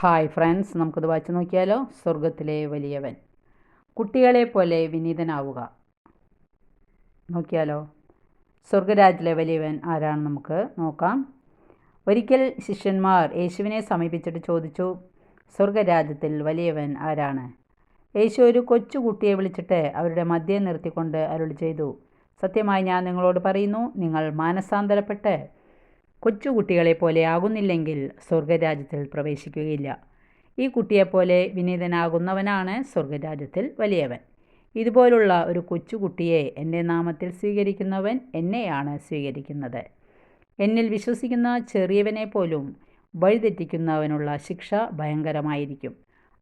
Hi friends നമുക്കത് വായിച്ചു നോക്കിയാലോ? സ്വർഗത്തിലെ വലിയവൻ. കുട്ടികളെ പോലെ വിനീതനാവുക. നോക്കിയാലോ? സ്വർഗരാജിലെ വലിയവൻ ആരാണ് നമുക്ക് നോക്കാം. ഒരിക്കൽ ശിഷ്യന്മാർ യേശുവിനെ സമീപിച്ചിട്ട് ചോദിച്ചു സ്വർഗരാജ്യത്തിൽ വലിയവൻ ആരാണ്? യേശു ഒരു കൊച്ചുകുട്ടിയെ വിളിച്ചിട്ട് അവരുടെ മദ്യം നിർത്തിക്കൊണ്ട് അരുളി ചെയ്തു സത്യമായി ഞാൻ നിങ്ങളോട് പറയുന്നു നിങ്ങൾ മാനസാന്തരപ്പെട്ട് കൊച്ചുകുട്ടികളെ പോലെ ആകുന്നില്ലെങ്കിൽ സ്വർഗരാജ്യത്തിൽ പ്രവേശിക്കുകയില്ല. ഈ കുട്ടിയെപ്പോലെ വിനീതനാകുന്നവനാണ് സ്വർഗരാജ്യത്തിൽ വലിയവൻ. ഇതുപോലുള്ള ഒരു കൊച്ചുകുട്ടിയെ എന്റെ നാമത്തിൽ സ്വീകരിക്കുന്നവൻ എന്നെയാണ് സ്വീകരിക്കുന്നത്. എന്നിൽ വിശ്വസിക്കുന്ന ചെറിയവനെ പോലും വഴിതെറ്റിക്കുന്നവനുള്ള ശിക്ഷ ഭയങ്കരമായിരിക്കും.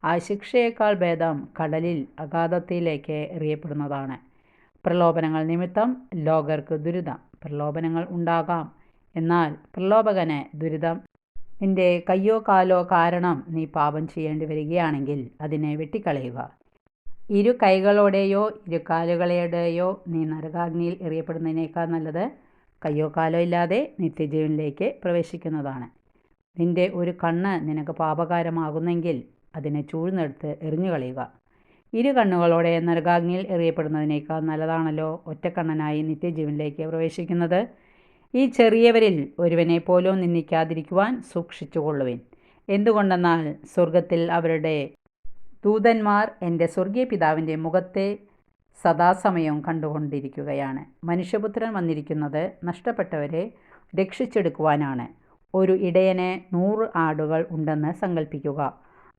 ആ ശിക്ഷയേക്കാൾ ഭേദം കടലിൽ അഗാധത്തിലേക്ക് എറിയപ്പെടുന്നതാണ്. പ്രലോഭനങ്ങൾ നിമിത്തം ലോകർക്ക് ദുരിതം. പ്രലോഭനങ്ങൾ ഉണ്ടാകാം. എന്നാൽ പ്രലോഭകന് ദുരിതം. നിന്റെ കയ്യോ കാലോ കാരണം നീ പാപം ചെയ്യേണ്ടി വരികയാണെങ്കിൽ അതിനെ വെട്ടിക്കളയുക. ഇരു കൈകളോടെയോ ഇരു കാലുകളോടെയോ നീ നരകാഗ്നിയിൽ എറിയപ്പെടുന്നതിനേക്കാൾ നല്ലത് കയ്യോ കാലോ ഇല്ലാതെ നിത്യജീവനിലേക്ക് പ്രവേശിക്കുന്നതാണ്. നിന്റെ ഒരു കണ്ണ് നിനക്ക് പാപകാരമാകുന്നെങ്കിൽ അതിനെ ചൂഴ്ന്നെടുത്ത് എറിഞ്ഞു കളയുക ഇരു കണ്ണുകളോടെ നരകാഗ്നിയിൽ എറിയപ്പെടുന്നതിനേക്കാൾ നല്ലതാണല്ലോ ഒറ്റക്കണ്ണനായി നിത്യജീവനിലേക്ക് പ്രവേശിക്കുന്നത്. ഈ ചെറിയവരിൽ ഒരുവനെ പോലും നിന്ദിക്കാതിരിക്കുവാൻ സൂക്ഷിച്ചുകൊള്ളുവിൻ. എന്തുകൊണ്ടെന്നാൽ സ്വർഗത്തിൽ അവരുടെ ദൂതന്മാർ എന്റെ സ്വർഗീയ പിതാവിന്റെ മുഖത്തെ സദാസമയം കണ്ടുകൊണ്ടിരിക്കുകയാണ്. മനുഷ്യപുത്രൻ വന്നിരിക്കുന്നത് നഷ്ടപ്പെട്ടവരെ രക്ഷിച്ചെടുക്കുവാനാണ്. ഒരു ഇടയന് നൂറ് ആടുകൾ ഉണ്ടെന്ന് സങ്കല്പിക്കുക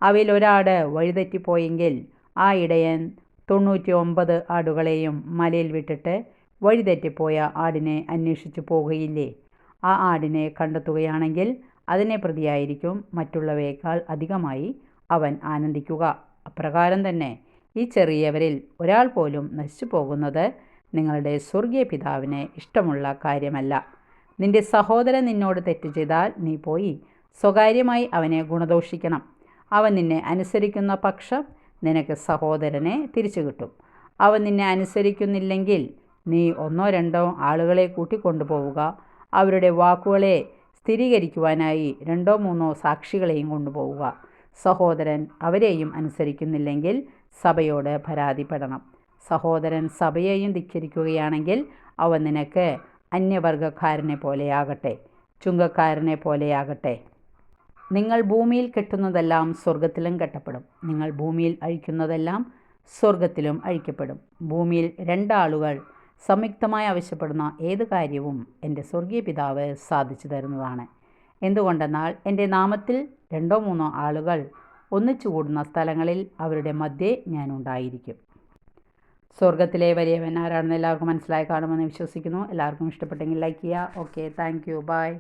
അവയിൽ ഒരാട് വഴിതെറ്റിപ്പോയെങ്കിൽ ആ ഇടയൻ തൊണ്ണൂറ്റി ഒമ്പത് ആടുകളെയും മലയിൽ വിട്ടിട്ട് വഴിതെറ്റിപ്പോയ ആടിനെ അന്വേഷിച്ചു പോകുകയില്ലേ ആ ആടിനെ കണ്ടെത്തുകയാണെങ്കിൽ അതിനെ പ്രതിയായിരിക്കും മറ്റുള്ളവയേക്കാൾ അധികമായി അവൻ ആനന്ദിക്കുക. അപ്രകാരം തന്നെ ഈ ചെറിയവരിൽ ഒരാൾ പോലും നശിച്ചു പോകുന്നത് നിങ്ങളുടെ സ്വർഗീയ പിതാവിന് ഇഷ്ടമുള്ള കാര്യമല്ല. നിന്റെ സഹോദരൻ നിന്നോട് തെറ്റ് ചെയ്താൽ നീ പോയി സ്വകാര്യമായി അവനെ ഗുണദോഷിക്കണം. അവൻ നിന്നെ അനുസരിക്കുന്ന പക്ഷം നിനക്ക് സഹോദരനെ തിരിച്ചു കിട്ടും അവൻ നിന്നെ അനുസരിക്കുന്നില്ലെങ്കിൽ നീ ഒന്നോ രണ്ടോ ആളുകളെ കൂട്ടിക്കൊണ്ടുപോവുക. അവരുടെ വാക്കുകളെ സ്ഥിരീകരിക്കുവാനായി രണ്ടോ മൂന്നോ സാക്ഷികളെയും കൊണ്ടുപോവുക. സഹോദരൻ അവരെയും അനുസരിക്കുന്നില്ലെങ്കിൽ സഭയോട് പരാതിപ്പെടണം. സഹോദരൻ സഭയെയും ധിക്കരിക്കുകയാണെങ്കിൽ അവൻ നിനക്ക് അന്യവർഗക്കാരനെ പോലെയാകട്ടെ ചുങ്കക്കാരനെ പോലെയാകട്ടെ നിങ്ങൾ ഭൂമിയിൽ കെട്ടുന്നതെല്ലാം സ്വർഗത്തിലും കെട്ടപ്പെടും. നിങ്ങൾ ഭൂമിയിൽ അഴിക്കുന്നതെല്ലാം സ്വർഗത്തിലും അഴിക്കപ്പെടും. ഭൂമിയിൽ രണ്ടാളുകൾ സംയുക്തമായി ആവശ്യപ്പെടുന്ന ഏത് കാര്യവും എന്റെ സ്വർഗീയ പിതാവ് സാധിച്ചു തരുന്നതാണ്. എന്തുകൊണ്ടെന്നാൽ എന്റെ നാമത്തിൽ രണ്ടോ മൂന്നോ ആളുകൾ ഒന്നിച്ചു കൂടുന്ന സ്ഥലങ്ങളിൽ അവരുടെ മധ്യേ ഞാൻ ഉണ്ടായിരിക്കും. സ്വർഗത്തിലെ വലിയവൻ ആരാണെന്ന് എല്ലാവർക്കും മനസ്സിലായി കാണുമെന്ന് വിശ്വസിക്കുന്നു. എല്ലാവർക്കും ഇഷ്ടപ്പെട്ടെങ്കിൽ ലൈക്ക് ചെയ്യുക. Okay thank you by